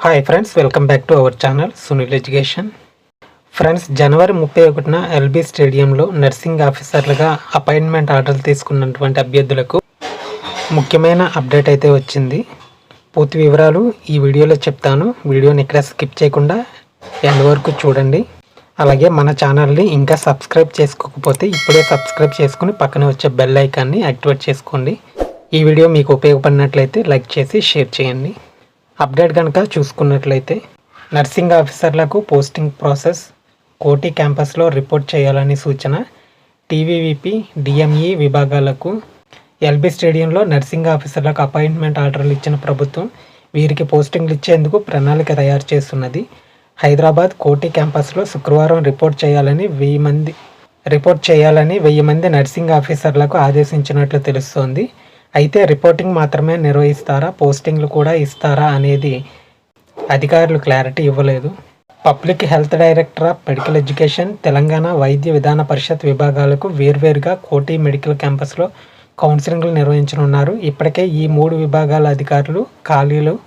Hi friends welcome back to our channel Sunil education friends జనవరి ముప్పై ఒకటిన LB స్టేడియంలో nursing ఆఫీసర్లుగా appointment ఆర్డర్లు తీసుకున్నటువంటి అభ్యర్థులకు ముఖ్యమైన అప్డేట్ అయితే వచ్చింది. పూర్తి వివరాలు ఈ వీడియోలో చెప్తాను. వీడియోని ఇక్కడ స్కిప్ చేయకుండా ఎండ్ వరకు చూడండి. అలాగే మన ఛానల్ని ఇంకా సబ్స్క్రైబ్ చేసుకోకపోతే ఇప్పుడే సబ్స్క్రైబ్ చేసుకుని పక్కన వచ్చే బెల్ ఐకాన్ని యాక్టివేట్ చేసుకోండి. ఈ వీడియో మీకు ఉపయోగపడినట్లయితే లైక్ చేసి షేర్ చేయండి. అప్డేట్ కనుక చూసుకున్నట్లయితే నర్సింగ్ ఆఫీసర్లకు పోస్టింగ్ ప్రాసెస్ కోటి క్యాంపస్లో రిపోర్ట్ చేయాలని సూచన టీవీవీపీ డిఎంఈ విభాగాలకు ఎల్బీ స్టేడియంలో నర్సింగ్ ఆఫీసర్లకు అపాయింట్మెంట్ ఆర్డర్లు ఇచ్చిన ప్రభుత్వం వీరికి పోస్టింగ్లు ఇచ్చేందుకు ప్రణాళిక తయారు చేస్తున్నది. హైదరాబాద్ కోటి క్యాంపస్లో శుక్రవారం రిపోర్ట్ చేయాలని వెయ్యి మంది రిపోర్ట్ చేయాలని వెయ్యి మంది నర్సింగ్ ఆఫీసర్లకు ఆదేశించినట్లు తెలుస్తోంది. అయితే రిపోర్టింగ్ మాత్రమే నిర్వహిస్తారా? పోస్టింగ్లు కూడా ఇస్తారా? అనేది అధికారులు క్లారిటీ ఇవ్వలేదు. Public health director? Of medical education? Telangana Vaidya Vidhana Parishad విభాగాలకు వేర్వేరుగా కోటి మెడికల్ క్యాంపస్లో కౌన్సిలింగ్లు నిర్వహించనున్నారు. ఇప్పటికే ఈ మూడు విభాగాల అధికారులు ఖాళీలు.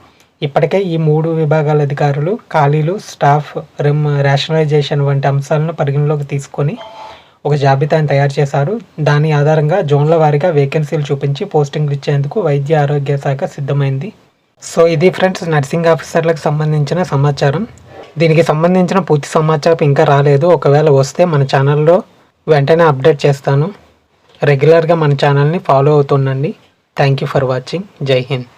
ఇప్పటికే ఈ మూడు విభాగాల అధికారులు ఖాళీలు. స్టాఫ్ రిమ్ రేషనలైజేషన్ వంటి అంశాలను పరిగణలోకి తీసుకొని ఒక జాబితాను తయారు చేశారు. దాని ఆధారంగా జోన్ల వారీగా వేకెన్సీలు చూపించి పోస్టింగ్లు ఇచ్చేందుకు వైద్య ఆరోగ్య శాఖ సిద్ధమైంది. సో ఇది ఫ్రెండ్స్ నర్సింగ్ ఆఫీసర్లకు సంబంధించిన సమాచారం. దీనికి సంబంధించిన పూర్తి సమాచారం ఇంకా రాలేదు. ఒకవేళ వస్తే మన ఛానల్లో వెంటనే అప్డేట్ చేస్తాను. రెగ్యులర్గా మన ఛానల్ని follow అవుతుండండి. Thank you for watching. జై హింద్.